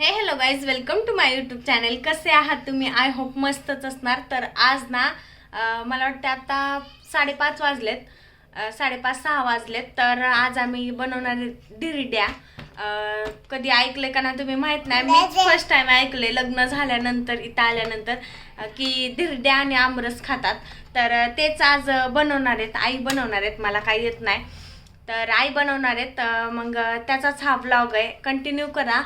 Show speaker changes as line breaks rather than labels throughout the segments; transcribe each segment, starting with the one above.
Hey hello guys welcome to my YouTube channel कसे आहात तुम्ही? आय होप मस्तच असणार. तर आज ना मला वाटतं आता साडेपाच वाजलेत. साडेपाच सहा वाजलेत. तर आज आम्ही बनवणार डिरिड्या कधी ऐकले का ना तुम्ही माहीत नाही. मी फर्स्ट टाइम ऐकले लग्न झाल्यानंतर इथं आल्यानंतर की धिरड्या आणि आमरस खातात. तर तेच आज बनवणार आहेत. आई बनवणार आहेत. मला काही येत नाही. तर आई बनवणार आहेत. तर मग त्याचाच हा ब्लॉग आहे. कंटिन्यू करा.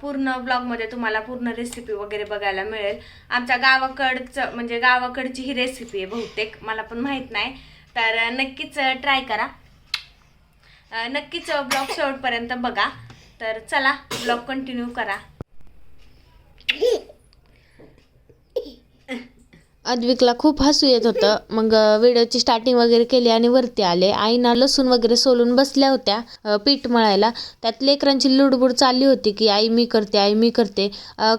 पूर्ण ब्लॉगमध्ये तुम्हाला पूर्ण रेसिपी वगैरे बघायला मिळेल. आमच्या गावाकडचं म्हणजे गावाकडची ही रेसिपी आहे बहुतेक. मला पण माहीत नाही. तर नक्कीच ट्राय करा. नक्कीच ब्लॉग शेवटपर्यंत बघा. तर चला ब्लॉग कंटिन्यू करा.
अद्विकला खूप हसू येत होतं. मग व्हिडिओची स्टार्टिंग वगैरे केली आणि वरती आले. आईना लसूण वगैरे सोलून बसल्या होत्या पीठ मळायला. त्यात लेकरांची लुडबुड चालली होती की आई मी करते आई मी करते.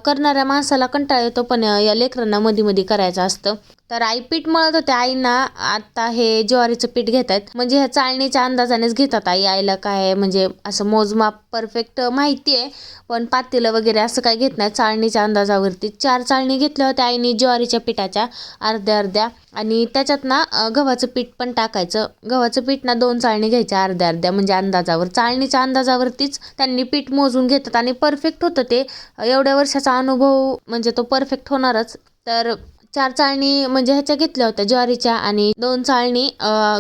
करणाऱ्या माणसाला कंटाळा येतो पण या लेकरांना मध्ये मध्ये करायचं असतं. तर आई पीठ मळत होते आईना आता हे ज्वारीचं पीठ घेत आहेत म्हणजे ह्या चाळणीच्या अंदाजानेच घेतात आई. आईला काय म्हणजे असं मोजमाप परफेक्ट माहिती आहे. पण पातेलं वगैरे असं काय घेत नाही. चाळणीच्या अंदाजावरती चार चाळणी घेतल्या होत्या आईने ज्वारीच्या पिठाच्या. अर्ध्या अर्ध्या. आणि त्याच्यात ना गव्हाचं पीठ पण टाकायचं. गव्हाचं पीठ ना दोन चाळणी घ्यायच्या अर्ध्या अर्ध्या म्हणजे अंदाजावर. चाळणीच्या अंदाजावरतीच त्यांनी पीठ मोजून घेतात आणि परफेक्ट होतं ते. एवढ्या वर्षाचा अनुभव म्हणजे तो परफेक्ट होणारच. तर चार चाळणी म्हणजे ह्याच्या घेतल्या होत्या ज्वारीच्या आणि दोन चाळणी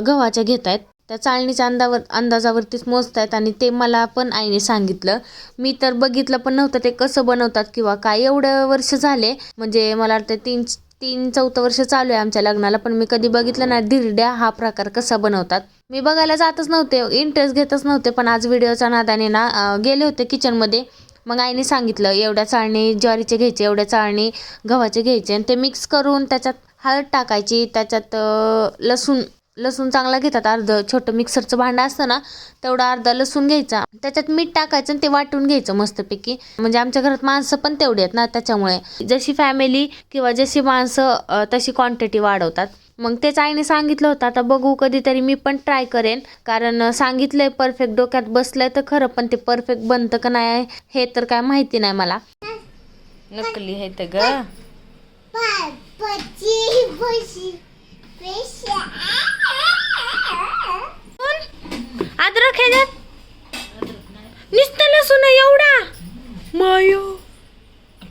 गव्हाच्या घेत आहेत. त्या चाळणीच्या अंदावर अंदाजावरतीच मोजतायत आणि ते मला पण आईने सांगितलं. मी तर बघितलं पण नव्हतं ते कसं बनवतात किंवा काय. एवढं वर्ष झाले म्हणजे मला वाटतं तीन तीन चौथं वर्ष चालू आहे आमच्या लग्नाला पण मी कधी बघितलं नाही. धिरड्या हा प्रकार कसा बनवतात? मी बघायला जातच नव्हते इंटरेस्ट घेतच नव्हते पण आज व्हिडिओच्या नादाने ना गेले होते किचनमध्ये मग आईने सांगितलं एवढ्या चाळणी ज्वारीचे घ्यायचे एवढ्या चाळणी गव्हाचे घ्यायचे. आणि ते मिक्स करून त्याच्यात हळद टाकायची त्याच्यात लसूण लसूण चांगला घेतात अर्ध छोटं मिक्सरचं भांडं असतं ना तेवढा अर्धा लसूण घ्यायचा. त्याच्यात मीठ टाकायचं आणि ते वाटून घ्यायचं मस्तपैकी. म्हणजे आमच्या घरात माणसं पण तेवढी आहेत ना त्याच्यामुळे. जशी फॅमिली किंवा जशी माणसं तशी क्वांटिटी वाढवतात. मग तेच आईने सांगितलं होतं आता बघू कधीतरी मी पण ट्राय करेन. कारण अं, सांगितलंय परफेक्ट डोक्यात बसलंय तर खरं पण ते परफेक्ट बनतं का नाही हे तर काय माहिती नाही मला. नकली आहे तर ग.
अद्रक ह्याच्यात नुसतं लसूण एवढा. मायो.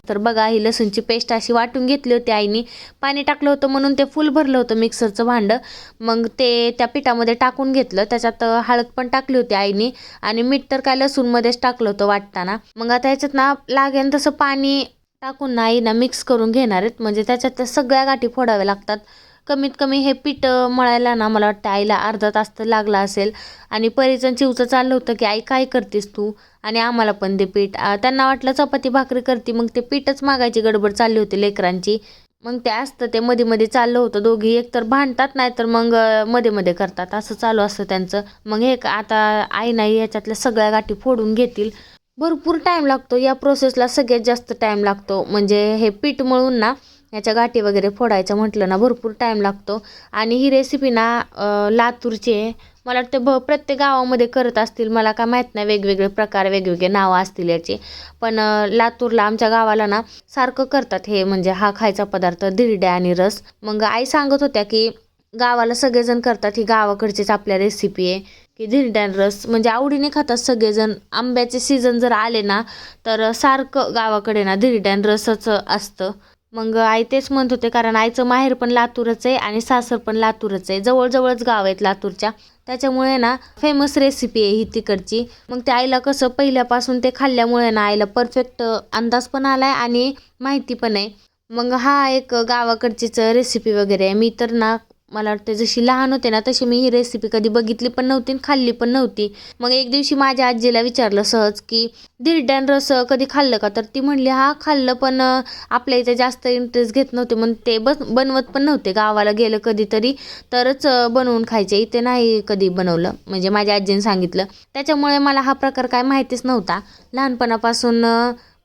तर बघा ही लसूणची पेस्ट अशी वाटून घेतली होती आईने. पाणी टाकलं होतं म्हणून ते फुल भरलं होतं मिक्सरचं भांडं. मग ते त्या पिठामध्ये टाकून घेतलं. त्याच्यात हळद पण टाकली होती आईने. आणि मीठ तर काय लसूणमध्येच टाकलं होतं वाटताना. मग आता ह्याच्यात ना लागेल तसं पाणी टाकून ना आईना मिक्स करून घेणार आहेत. म्हणजे त्याच्यात सगळ्या गाठी फोडाव्या लागतात. कमीत कमी हे पीठ मळायला ना मला वाटतं आईला अर्धा तास तर लागला असेल. आणि परीचं चिवचं चाललं होतं की आई काय करतेस तू? आणि आम्हाला पण ते पीठ. त्यांना वाटलं चपाती भाकरी करते मग ते पीठच मागायची गडबड चालली होती लेकरांची. मग ते असतं ते मध्ये मध्ये चाललं होतं. दोघी एक तर भांडतात नाही तर मग मध्ये मध्ये करतात. असं चालू असतं त्यांचं. मग हे का- आता आई नाही याच्यातल्या सगळ्या गाठी फोडून घेतील. भरपूर टाईम लागतो. या प्रोसेसला सगळ्यात जास्त टाईम लागतो. म्हणजे हे पीठ मळून ना याच्या गाठी वगैरे फोडायचं म्हटलं ना भरपूर टाईम लागतो. आणि ही रेसिपी ना लातूरची आहे. मला वाटतं भ प्रत्येक गावामध्ये करत असतील. मला काय माहीत नाही वेगवेगळे प्रकार वेगवेगळे नावं असतील याचे. पण लातूरला आमच्या गावाला ना सारखं करतात हे. म्हणजे हा खायचा पदार्थ धिरड्या आणि रस. मग आई सांगत होत्या की गावाला सगळेजण करतात. ही गावाकडचीच आपल्या रेसिपी आहे. की धिरड्या रस. म्हणजे आवडीने खातात सगळेजण. आंब्याचे सीझन जर आले ना तर सारखं गावाकडे ना धिरड्या रसच असतं. मग आई तेच म्हणत होते कारण आईचं माहेर पण लातूरच आहे आणि सासर पण लातूरच आहे. जवळजवळच गाव आहेत लातूरच्या. त्याच्यामुळे ना फेमस रेसिपी आहे ही तिकडची. मग ते आईला कसं पहिल्यापासून ते खाल्ल्यामुळे ना आईला परफेक्ट अंदाज पण आला आहे आणि माहिती पण आहे. मग हा एक गावाकडचीच रेसिपी वगैरे आहे. मी तर ना मला वाटतं जशी लहान होते ना तशी मी ही रेसिपी कधी बघितली पण नव्हती आणि खाल्ली पण नव्हती. मग एक दिवशी माझ्या आजीला विचारलं सहज की धिरड्यान रस कधी खाल्लं का? तर ती म्हणली हा खाल्लं पण आपल्या इथे जास्त इंटरेस्ट घेत नव्हते मग ते बस बनवत पण नव्हते. गावाला गेलं कधीतरी तरच बनवून खायचे. इथे नाही कधी बनवलं. म्हणजे माझ्या आजीने सांगितलं. त्याच्यामुळे मला हा प्रकार काय माहितीच नव्हता. लहानपणापासून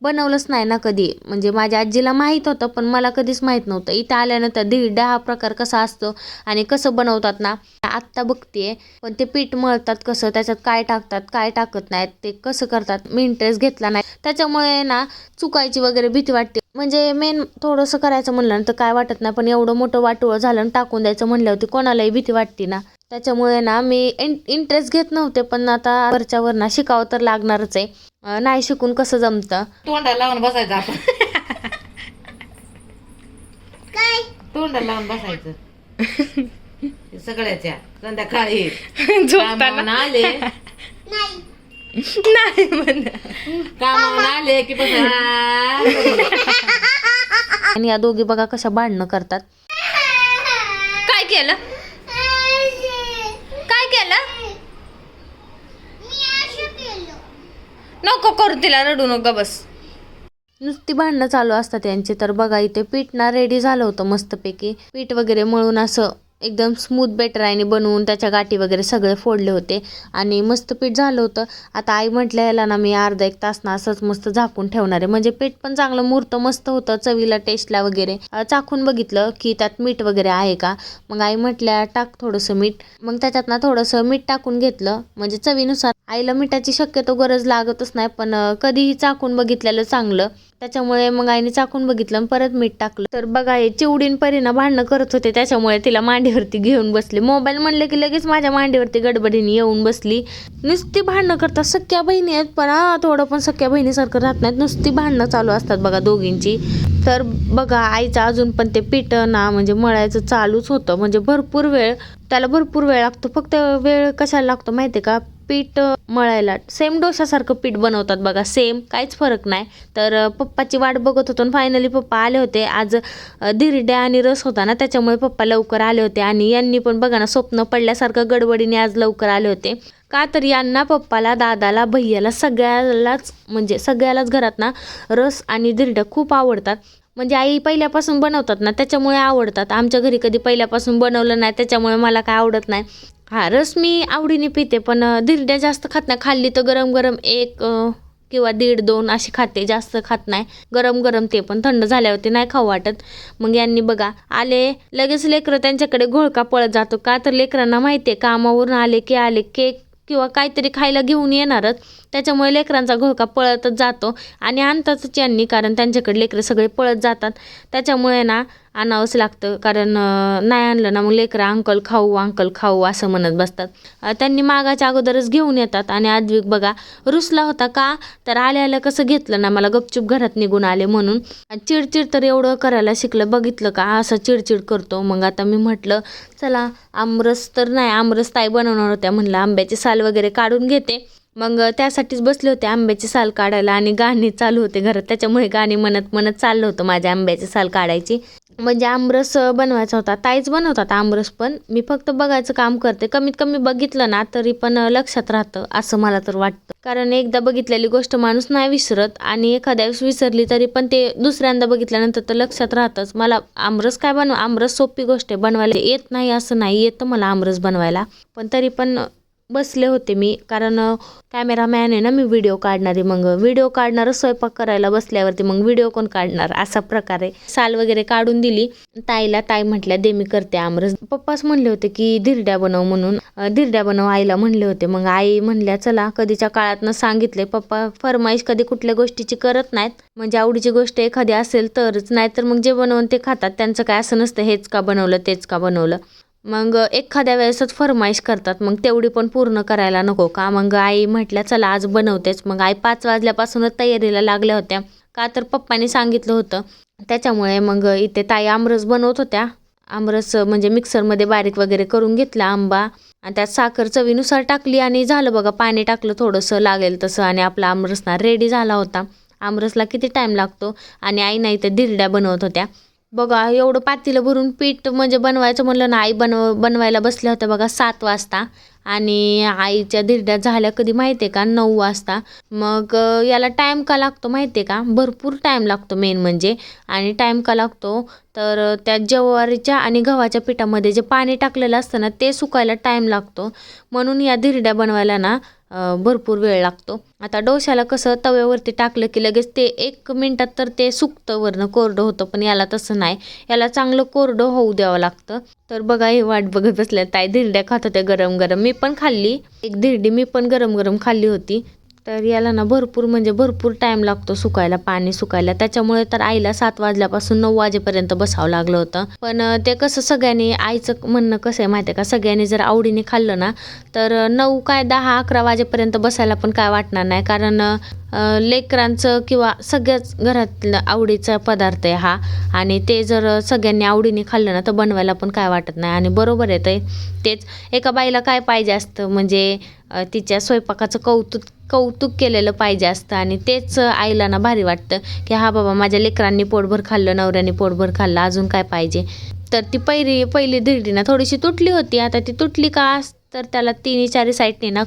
बनवलंच नाही ना कधी. म्हणजे माझ्या आजीला माहीत होतं पण मला कधीच माहीत नव्हतं. इथं आल्यानंतर धिरडा हा प्रकार कसा असतो आणि कसं बनवतात ना आत्ता बघते. पण ते पीठ मळतात कसं त्याच्यात काय टाकतात काय टाकत नाहीत ते कसं करतात मी इंटरेस्ट घेतला नाही. त्याच्यामुळे ना चुकायची वगैरे भीती वाटते. म्हणजे मेन थोडंसं करायचं म्हणलं तर काय वाटत नाही पण एवढं मोठं वाटोळं झालं आणि टाकून द्यायचं म्हणल्यावरती कोणालाही भीती वाटते ना. त्याच्यामुळे ना मी इंटरेस्ट घेत नव्हते पण आता वरच्यावर ना शिकावं तर लागणारच आहे. नाही शिकून कसं जमतं?
तोंडाला लावून बसायचं आपण.
काय?
तोंडाला लावून बसायचं. हे सगळ्याच्या संध्याकाळी
झोपताना.
कामावून आले.
नाही.
नाही म्हण.
कामावून आले की बस.
आणि या दोघी बघा कशा भांडणं करतात.
काय केलं काय केलं
मी असं केलं
नको करू तिला रडू नका बस.
नुसती भांडणं चालू असतात यांची. तर बघा इथे पीठ ना रेडी झालं होतं मस्तपैकी. पीठ वगैरे मळून असं एकदम स्मूथ बेटराने बनवून त्याच्या गाठी वगैरे सगळे फोडले होते. आणि मस्त पीठ झालं होतं. आता आई म्हटलं याला ना मी अर्धा एक तास ना असंच मस्त झाकून ठेवणार आहे. म्हणजे पीठ पण चांगलं मुहूर्त मस्त होतं चवीला टेस्टला वगैरे. चाखून बघितलं की त्यात मीठ वगैरे आहे का? मग आई म्हटल्या टाक थोडंसं मीठ. मग त्याच्यात ना थोडंसं मीठ टाकून घेतलं. म्हणजे चवीनुसार. आईला मिठाची शक्यतो गरज लागतच नाही पण कधीही चाकून बघितलेलं चांगलं. त्याच्यामुळे मग आईने चाकून बघितलं परत मीठ टाकलं. तर बघा हे चिवडीन ना भांडणं करत होते त्याच्यामुळे तिला मांडीवरती घेऊन बसले. मोबाईल म्हणले की लगेच माझ्या मांडीवरती गडबडीने येऊन बसली. नुसती भांडणं करतात सख्या बहिणी आहेत पण हा थोडं पण सख्या बहिणीसारखं राहत नाहीत. नुसती भांडणं चालू असतात बघा दोघींची. तर बघा आईचं अजून पण ते पीठ ना म्हणजे मळायचं चालूच होतं. म्हणजे भरपूर वेळ त्याला भरपूर वेळ लागतो. फक्त वेळ कशाला लागतो माहिती आहे का? पीठ मळायला. सेम डोशासारखं पीठ बनवतात बघा. सेम काहीच फरक नाही. तर पप्पाची वाट बघत होतो आणि फायनली पप्पा आले होते. आज अ, धिरड्या आणि रस होता ना त्याच्यामुळे पप्पा लवकर आले होते. आणि यांनी पण बघा ना स्वप्न पडल्यासारखं गडबडीने आज लवकर आले होते. का तर यांना पप्पाला दादाला भैयाला सगळ्यालाच म्हणजे सगळ्यालाच घरात ना रस आणि धिरड्या खूप आवडतात. म्हणजे आई पहिल्यापासून बनवतात ना त्याच्यामुळे आवडतात. आमच्या घरी कधी पहिल्यापासून बनवलं नाही त्याच्यामुळे मला काय आवडत नाही. हा रस मी आवडीने पिते पण दिरड्या धिरड्या जास्त खात नाही. खाल्ली तर गरम गरम एक किंवा दीड दोन अशी खाते जास्त खात नाही. गरम गरम ते पण थंड झाल्यावरती नाही खाऊ वाटत. मग यांनी बघा आले लगेच लेकरं त्यांच्याकडे घोळका पळत जातो. का तर लेकरांना माहिती आहे कामावरून आले की आले केक किंवा काहीतरी खायला घेऊन येणारच. त्याच्यामुळे लेकरांचा घोळका पळतच जातो आणि आणतातच यांनी कारण त्यांच्याकडे लेकरं सगळे पळत जातात. त्याच्यामुळे ना आणावंच लागतं कारण नाही आणलं ना मग लेकरं अंकल खाऊ अंकल खाऊ असं म्हणत बसतात. त्यांनी मागाच्या अगोदरच घेऊन येतात आणि आद्विक बघा रुसला होता का? तर आल्या आल्या कसं घेतलं ना मला गपचूप घरात निघून आले म्हणून. आणि चिडचिड तर एवढं करायला शिकलं बघितलं का? असं चिडचिड करतो. मग आता मी म्हटलं चला आमरस तर नाही आमरस ताई बनवणार होत्या म्हणलं आंब्याची साल वगैरे काढून घेते. मग त्यासाठीच बसले होते आंब्याची साल काढायला आणि गाणी चालू होते घरात. त्याच्यामुळे गाणी म्हणत म्हणत चाललं होतं माझ्या आंब्याची साल काढायची. म्हणजे आमरस बनवायचा होता. ताईच बनवतात आमरस पण. मी फक्त बघायचं काम करते. कमीत कमी बघितलं ना तरी पण लक्षात राहतं असं मला तर वाटतं. कारण एकदा बघितलेली गोष्ट माणूस नाही विसरत आणि एखाद्या वेळेस विसरली तरी पण ते दुसऱ्यांदा बघितल्यानंतर तर लक्षात राहतंच. मला आमरस काय बनव आमरस सोपी गोष्ट आहे. बनवायला येत नाही असं नाही येतं मला आमरस बनवायला. पण तरी पण बसले होते मी. कारण कॅमेरामॅन आहे ना मी व्हिडिओ काढणारी मग. व्हिडिओ काढणारच स्वयंपाक करायला बसल्यावरती मग व्हिडिओ कोण काढणार? असा प्रकारे साल वगैरे काढून दिली. ताईला ताई म्हटल्या दे मी करते आमरस. पप्पाच म्हणले होते की धिरड्या बनव म्हणून. धिरड्या बनव आईला म्हणले होते. मग आई म्हणल्या चला कधीच्या काळातनं सांगितले पप्पा फरमाईश कधी कुठल्या गोष्टीची करत नाहीत. म्हणजे आवडीची गोष्ट एखादी असेल तरच. नाहीतर मग जे बनवून ते खातात. त्यांचं काय असं नसतं हेच का बनवलं तेच का बनवलं. मग एखाद्या वेळेसच फरमाईश करतात मग तेवढी पण पूर्ण करायला नको का? मग आई म्हटल्या चला आज बनवतेच. मग आई पाच वाजल्यापासूनच तयारीला लागल्या होत्या. का तर पप्पाने सांगितलं होतं. त्याच्यामुळे मग इथे ताई आमरस बनवत होत्या. आमरस म्हणजे मिक्सरमध्ये बारीक वगैरे करून घेतला आंबा. आणि त्यात साखर चवीनुसार टाकली आणि झालं बघा पाणी टाकलं थोडंसं लागेल तसं आणि आपला आमरसना रेडी झाला होता. आमरसला किती टाईम लागतो? आणि आई नाही तर धिरड्या बनवत होत्या. बघा एवढं पातीलं भरून पीठ म्हणजे बनवायचं म्हणलं ना आई बनव बनवायला बसल्या होत्या बघा सात वाजता. आणि आईच्या धिरड्या झाल्या कधी माहिती आहे का? नऊ वाजता. मग याला टाईम का लागतो माहिती आहे का? भरपूर टाईम लागतो मेन म्हणजे. आणि टाईम का लागतो? तर त्या ज्वारीच्या आणि गव्हाच्या पिठामध्ये जे पाणी टाकलेलं असतं ना ते सुकायला टाईम लागतो. म्हणून या धिरड्या बनवायला ना भरपूर वेळ लागतो. आता डोशाला कसं तव्यावरती टाकलं की लगेच ते एक मिनटात तर ते सुकतं वरनं कोरडं होतं पण याला तसं नाही. याला चांगलं कोरडं होऊ द्यावं लागतं. तर बघा हे वाट बघत बसल्या ताई धिरड्या खात होत्या गरम गरम मी पण खाल्ली. एक धिरडी मी पण गरम गरम खाल्ली होती. तर याला ना भरपूर म्हणजे भरपूर टाईम लागतो सुकायला पाणी सुकायला. त्याच्यामुळे तर आईला सात वाजल्यापासून नऊ वाजेपर्यंत बसावं लागलं होतं. पण ते कसं सगळ्यांनी आईचं म्हणणं कसं आहे माहिती आहे का? सगळ्यांनी जर आवडीने खाल्लं ना तर नऊ काय दहा अकरा वाजेपर्यंत बसायला पण काय वाटणार नाही. कारण लेकरांचं किंवा सगळ्याच घरातलं आवडीचा पदार्थ आहे हा. आणि ते जर सगळ्यांनी आवडीने खाल्लं ना तर बनवायला पण काय वाटत नाही. आणि बरोबर आहे ते. तेच एका बाईला काय पाहिजे असतं? म्हणजे तिच्या स्वयंपाकाचं कौतुक कौतुक केलेलं पाहिजे असतं आणि तेच आईला ना भारी वाटतं की हा बाबा माझ्या लेकरांनी पोटभर खाल्लं नवऱ्याने पोटभर खाल्लं अजून काय पाहिजे? तर ती पहिली पहिली धिरडी ना थोडीशी तुटली होती. आता ती तुटली का तर त्याला तिन्ही चारी साईडने ना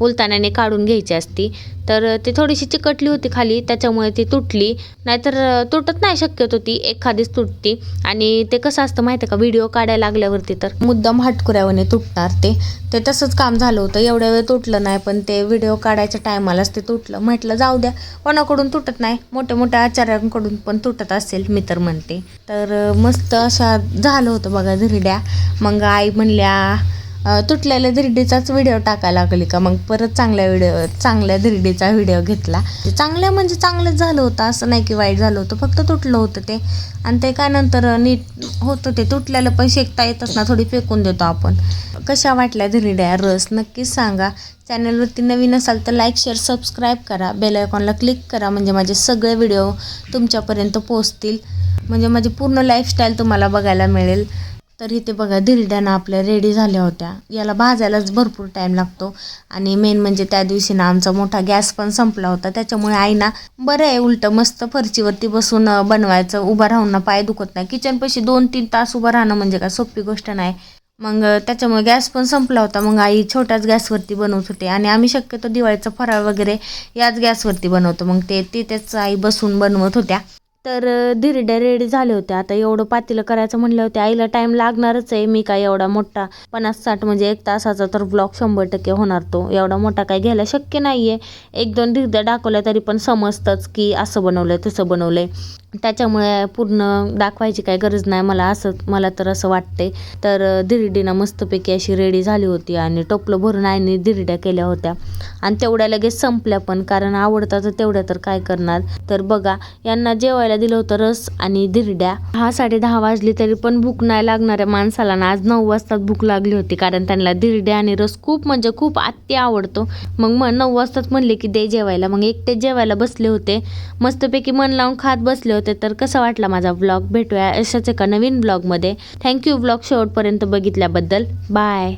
उलताण्याने काढून घ्यायची असती. तर ती थोडीशी चिकटली होती खाली त्याच्यामुळे ती तुटली. नाहीतर तुटत नाही शक्यतो ती एखादीच तुटती. आणि ते कसं असतं माहिती आहे का व्हिडिओ काढायला लागल्यावरती तर. मुद्दाम हटकुऱ्यावरने तुटणार ते. ते तसंच काम झालं होतं एवढ्या वेळ तुटलं नाही पण ते व्हिडिओ काढायच्या टायमालाच ते तुटलं. म्हटलं जाऊ द्या कोणाकडून तुटत नाही मोठ्या मोठ्या आचार्यांकडून पण तुटत असेल मी तर म्हणते. तर मस्त अशा झालं होतं बघा धिरड्या मग आई म्हणल्या तुटलेल्या धिरडीचाच व्हिडिओ टाकायला लागली का? मग परत चांगल्या व्हिडिओ चांगल्या धिरडीचा व्हिडिओ घेतला. चांगल्या म्हणजे चांगलंच झालं होतं असं नाही की वाईट झालं होतं. फक्त तुटलं होतं ते. आणि ते काय नंतर नीट होतं ते. तुटलेलं पण शेकता येतच ना थोडी फेकून देतो आपण. कशा वाटल्या धिरड्या रस नक्कीच सांगा. चॅनलवरती नवीन असाल तर लाईक शेअर सबस्क्राईब करा. बेल आयकॉनला क्लिक करा. म्हणजे माझे सगळे व्हिडिओ तुमच्यापर्यंत पोचतील म्हणजे माझी पूर्ण लाईफस्टाईल तुम्हाला बघायला मिळेल. तर इथे बघा धिरड्यानं आपल्या रेडी झाल्या होत्या. याला भाजायलाच भरपूर टाईम लागतो. आणि मेन म्हणजे त्या दिवशी ना आमचा मोठा गॅस पण संपला होता. त्याच्यामुळे आईना बरं आहे उलटं मस्त फरचीवरती बसून बनवायचं. उभं राहून ना पाय दुखत नाही. किचनपाशी दोन तीन तास उभं राहणं म्हणजे काय सोपी गोष्ट नाही. मग त्याच्यामुळे गॅस पण संपला होता. मग आई छोट्याच गॅसवरती बनवत होते. आणि आम्ही शक्यतो दिवाळीचा फराळ वगैरे याच गॅसवरती बनवतो. मग ते तिथेच आई बसून बनवत होत्या. तर अं, धिरड्या रेडी झाले होते. आता एवढं पातीलं करायचं म्हणलं होते. आईला टाईम लागणारच आहे. मी काय एवढा मोठा पन्नास साठ म्हणजे एक तासाचा तर ब्लॉग शंभर टक्के होणार तो. एवढा मोठा काय घ्यायला शक्य नाही आहे एक दोन धिरड्या दाखवल्या तरी पण समजतंच की असं बनवलं आहे तसं बनवलं आहे त्याच्यामुळे पूर्ण दाखवायची काय गरज नाही. मला असं मला तर असं वाटते तर दिरडीनं मस्तपैकी अशी रेडी झाली होती आणि टोपलं भरून आईने धिरड्या केल्या होत्या. आणि तेवढ्या लगेच संपल्या पण कारण आवडतात तर तेवढ्या तर काय करणार. तर बघा यांना जेवायला दिलं होतं रस आणि धिरड्या हा साडे दहा वाजली तरी पण भूक नाही लागणाऱ्या माणसाला ना आज नऊ वाजताच भूक लागली होती कारण त्यांना धिरड्या आणि रस खूप म्हणजे खूप अत्य आवडतो. मग मग नऊ वाजताच म्हणले की दे जेवायला. मग एकटे जेवायला बसले होते. मस्तपैकी मन लावून खात बसले होते तर कसं वाटला माझा ब्लॉग भेटूया अशाच एका नवीन ब्लॉगमध्ये थँक्यू ब्लॉग शेवटपर्यंत बघितल्याबद्दल. बाय